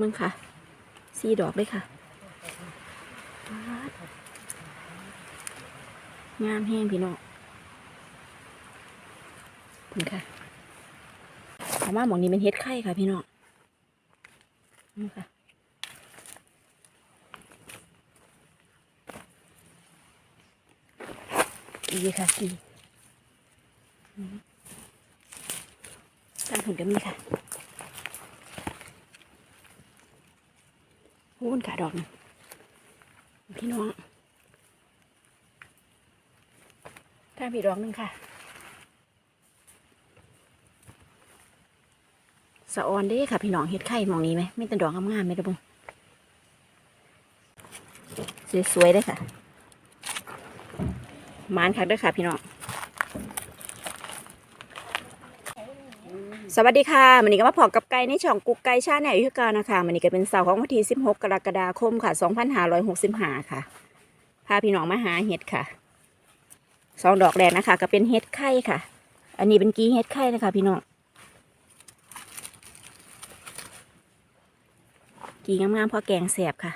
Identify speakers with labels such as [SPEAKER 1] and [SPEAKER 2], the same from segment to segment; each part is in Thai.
[SPEAKER 1] มึงค่ะสีดอกเลยค่ะงามแห้งพี่น้องมึงค่ะถามว่าหมองนี้เป็นเฮ็ดไข่ค่ะพี่น้องมึงค่ะอีค่ะอีตั้งถุนก็มีค่ะ พูนขาดอกหนึงพี่น้องตั้งพี่ดอกหนึงค่ะสะออนเด้ค่ะ พี่น้องเฮ็ดไข่มองนี้ไหมไม่แต่ดอกงามๆไหมตะบุงสวยๆได้ค่ะมานคักเด้วยค่ะ พี่น้อง สวัสดีค่ะมันนี้ก็มาพอกับไก่ในช่องกุ๊กไก่ชาแนลยุทธการนะคะมันนี้ก็เป็นเสาร์ของวันที่ 16 กรกฎาคมค่ะ 2565 ค่ะ พาพี่น้องมาหาเห็ดค่ะสองดอกแรกนะคะ ก็เป็นเห็ดไข่ค่ะ อันนี้เป็นกีเห็ดไข่นะคะ พี่น้องกีงามๆพอแกงแสบค่ะ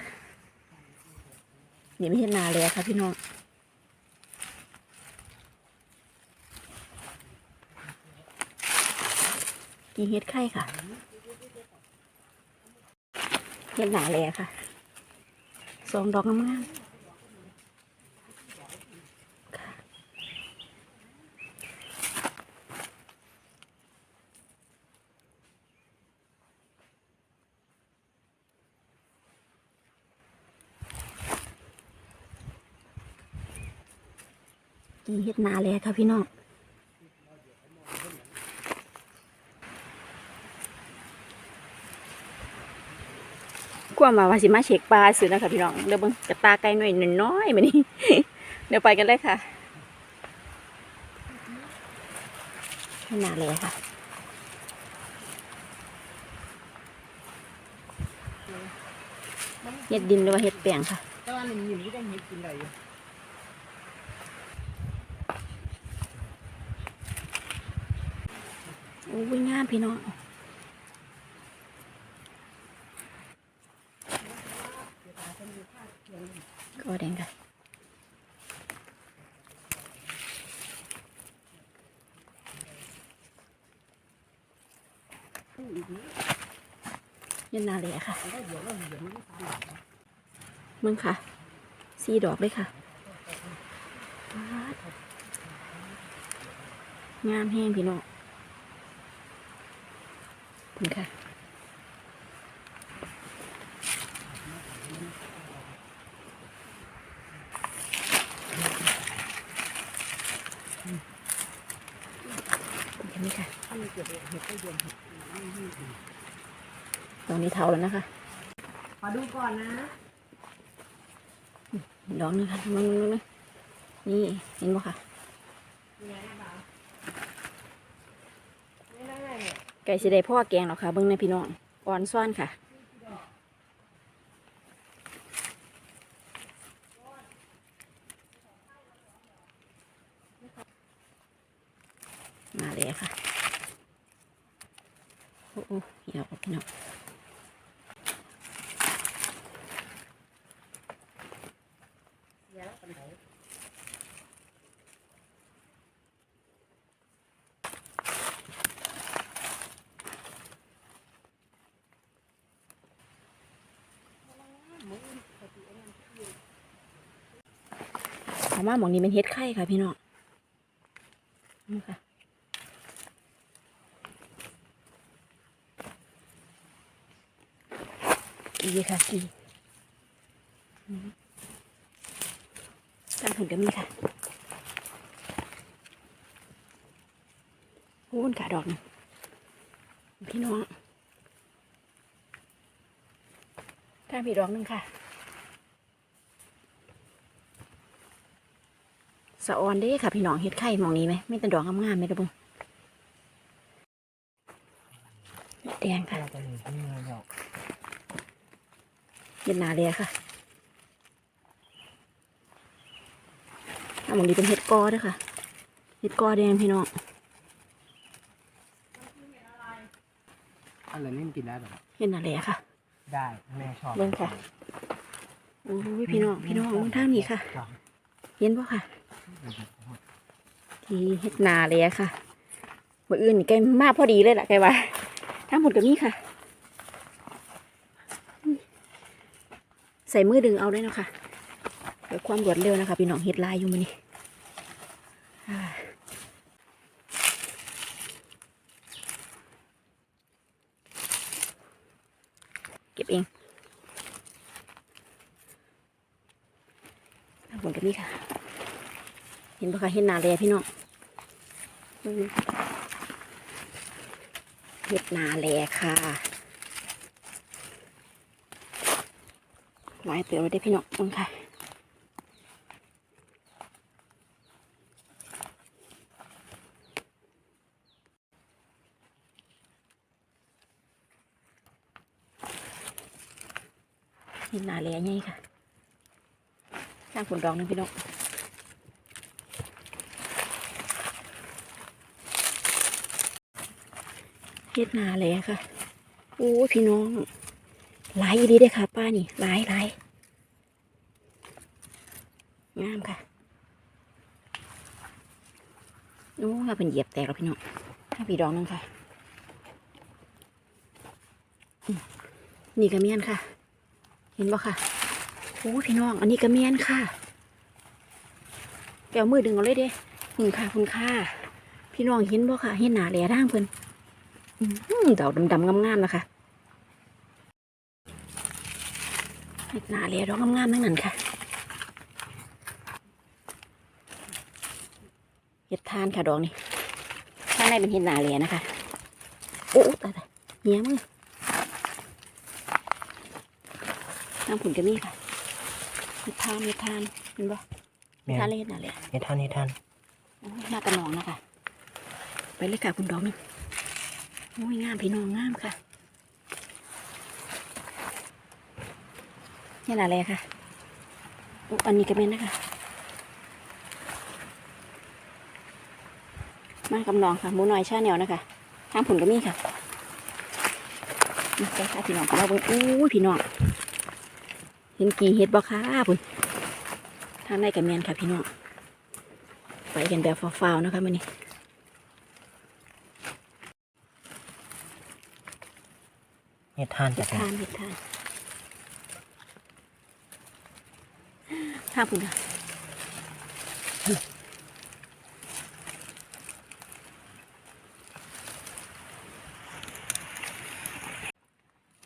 [SPEAKER 1] นี่ไม่ใช่นาเลยค่ะ พี่น้อง กีเฮ็ดไข่ค่ะเฮ็ดหนาเลยอะค่ะสองดอกงามๆค่ะกีเฮ็ดหนาเลยค่ะพี่น้อง ความว่าว่าสิมาเช็คปลาสินะคะพี่น้องเดี๋ยวเบิ่งกระตาไก่หน่อยน้อยๆมานี่เดี๋ยวไปกันเลยค่ะขนาดเลยค่ะเห็ดดินหรือว่าเห็ดแปลงค่ะ
[SPEAKER 2] แต่ว่าหนึ่งหนึ่งก็ต้องเห็ดกินได้อยู่
[SPEAKER 1] โอ้ยงามพี่น้อง ก็แดงค่ะยันนาเลยอะค่ะมึงค่ะสีดอกเลยค่ะงามแห้งพี่น้องมึงค่ะ เห็ นไหมค่ะตรงนี้เทาแล้วนะคะ
[SPEAKER 2] ขอดูก่อนนะ
[SPEAKER 1] ดอกหนึงค่ะมึงมึงนี่เห็นบ่ค่ะไก่สิได้พ่อแกงหรอกค่ะเบิ้งในพี่น้องอ่อนซ่อนค่ะ มาเลยค่ะ โอ้โห เหี่ยวพี่น้องถามว่าหมองนี้เป็นเฮ็ดไข่ค่ะพี่น้องนี่ค่ะ อีค่ะอีอืมตั้งถุนก็มีค่ะพูนขาดอกหนึงพี่น้องตั้งพี่ดอกหนึงค่ะสะออนเด้ค่ะ พี่น้องเฮ็ดไข่มองนี้ไหมไม่แต่ดอกงามๆไหมตะบุงแดงค่ะ
[SPEAKER 2] เราจะเห็นที่นี่แล้ว
[SPEAKER 1] เย็นหนาเลยค่ะอันนี้เป็นเห็ดกอด้วยค่ะ เห็ดกอแดงพี่น้อง
[SPEAKER 2] อันเหล่านี้มันกินได้แบบ
[SPEAKER 1] เย็นหนาเลยค่ะ
[SPEAKER 2] ได้แม่ชอบ
[SPEAKER 1] เบิ่งค่ะโอ้ยพี่น้องพี่น้องมองทางนี้ค่ะ เห็นป่ะค่ะ ที่เฮ็ดนาเลยอะค่ะมื่ออื่นนี่แกมาพอดีเลยล่ะแกว่าทั้งหมดกับนี่ค่ะ ใส่มือดึงเอาเลยเนาะค่ะเพื่อความรวดเร็วนะคะพี่น้องเฮ็ดลายอยู่มื้อนี้อ่าเก็บเองทั้งหมดกับนี่ค่ะ เห็นปะคะเห็นนาเลยพี่น้องเห็ดนาแลค่ะ หลายเตือไว้ได้พี่น้องมึงค่ะเห็ดนาแลไงค่ะข้างผลดองนึงพี่น้องเฮ็ดนาเลยค่ะ โอ้พี่น้อง หลายอีดีด้อค่ะ ป้านี่หลายหลายงามค่ะโอ้ยเป็นเหยียบแตกแล้วพี่น้องให้พี่ดองนึงค่ะ นี่กระเมียนค่ะ เห็นบ่ค่ะโอ้พี่น้อง อันนี้กระเมียนค่ะแกวมือดึงเอาเลยเด้คุณค่ะคุณค่ะ พี่น้องเห็นบ่ค่ะ เห็นหนาแหล่ร่างเพิ่นอืมดอกดำๆงามๆนะคะ เห็ดหนาเลยดอกงามๆทั้งนั้นค่ะ เห็ดทานค่ะดอกนี่ข้างในเป็นเห็ดหนาเลยนะคะ โอ้ตายตายเหี้ยมือน้ำผุนกระมี่ค่ะเห็ดทานเห็ดทานเห็นปะเห็ดทานเลยเห็ดหนาเลย
[SPEAKER 2] เฮ็ดท่านเฮ็ดท่าน
[SPEAKER 1] โอ้ยหน้ากระนองนะคะ ไปเลยค่ะคุณดอกหนึงโอ้ยงามพี่น้องงามค่ะ นี่แหละเลยค่ะโอ้อันนี้ก็เป็นนะคะ มากำนองค่ะหมูน้อยชาแนวนะคะทางผุนก็มีค่ะนี่ไปค่ะพี่น้องเราเบิ่งโอ้ยพี่น้อง เห็นกี่เห็ดบ่ค่ะพุ่นทางในกับเมียนค่ะพี่น้อง ไปกันแบบฟาวๆนะคะมื่อนี้
[SPEAKER 2] เฮ็ดท่าน
[SPEAKER 1] เห็
[SPEAKER 2] จะ
[SPEAKER 1] ด
[SPEAKER 2] ทา
[SPEAKER 1] ทานนเห็ดทาน ห้าปุ่นค่ะ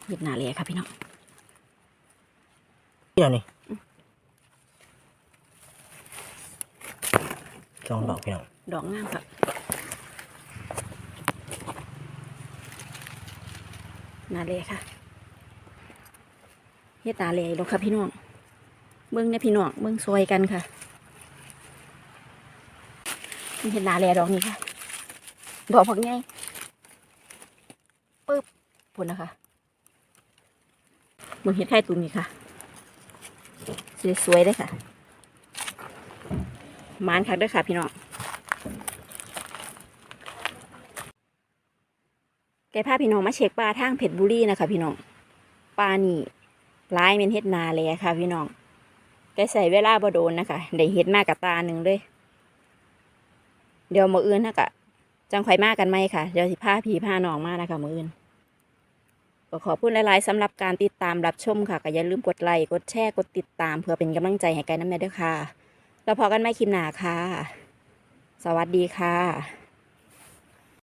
[SPEAKER 1] เห็ดหนาเลยค่ะพี่น้อง
[SPEAKER 2] เดี๋ยวนี่สองดอกพี่น้อง
[SPEAKER 1] ดอกงามค่ะหนาเลยค่ะเฮ็ดหนาเลยลงค่ะพี่น้อง เบิ้งเนี่ยพี่น้องเบิ้งซอยกันค่ะนี่เห็ดนาเลดอกนี้ค่ะ ดอกผักไงปึ๊บพุ่นะคะมึงเห็ดไข่ตุนนี่ค่ะ สวยๆเลยค่ะมานคักเด้วยค่ะพี่น้องแกพาพี่น้องมาเช็คปลาทางเพชรบุรีนะคะพี่น้องปลานี่ร้ายเป็นเฮ็ดนาเลยค่ะพี่น้อง แกใส่เวลาบ่โดนนะคะได้เฮ็ดมากกับตาหนึ่งเลย เดี๋ยวมืออื่นนะกะจังไข่มากกันไหมค่ะ เดี๋ยวสิพาพี่พานองมากนะคะมืออื่นก็ขอบคุณหลายๆสำหรับการติดตามรับชมค่ะก็อย่าลืมกดไลค์กดแชร์กดติดตาม เพื่อเป็นกำลังใจให้กันน้ำแม่ด้วยค่ะ แล้วพอกันไม่คลิปหนาค่ะ สวัสดีค่ะ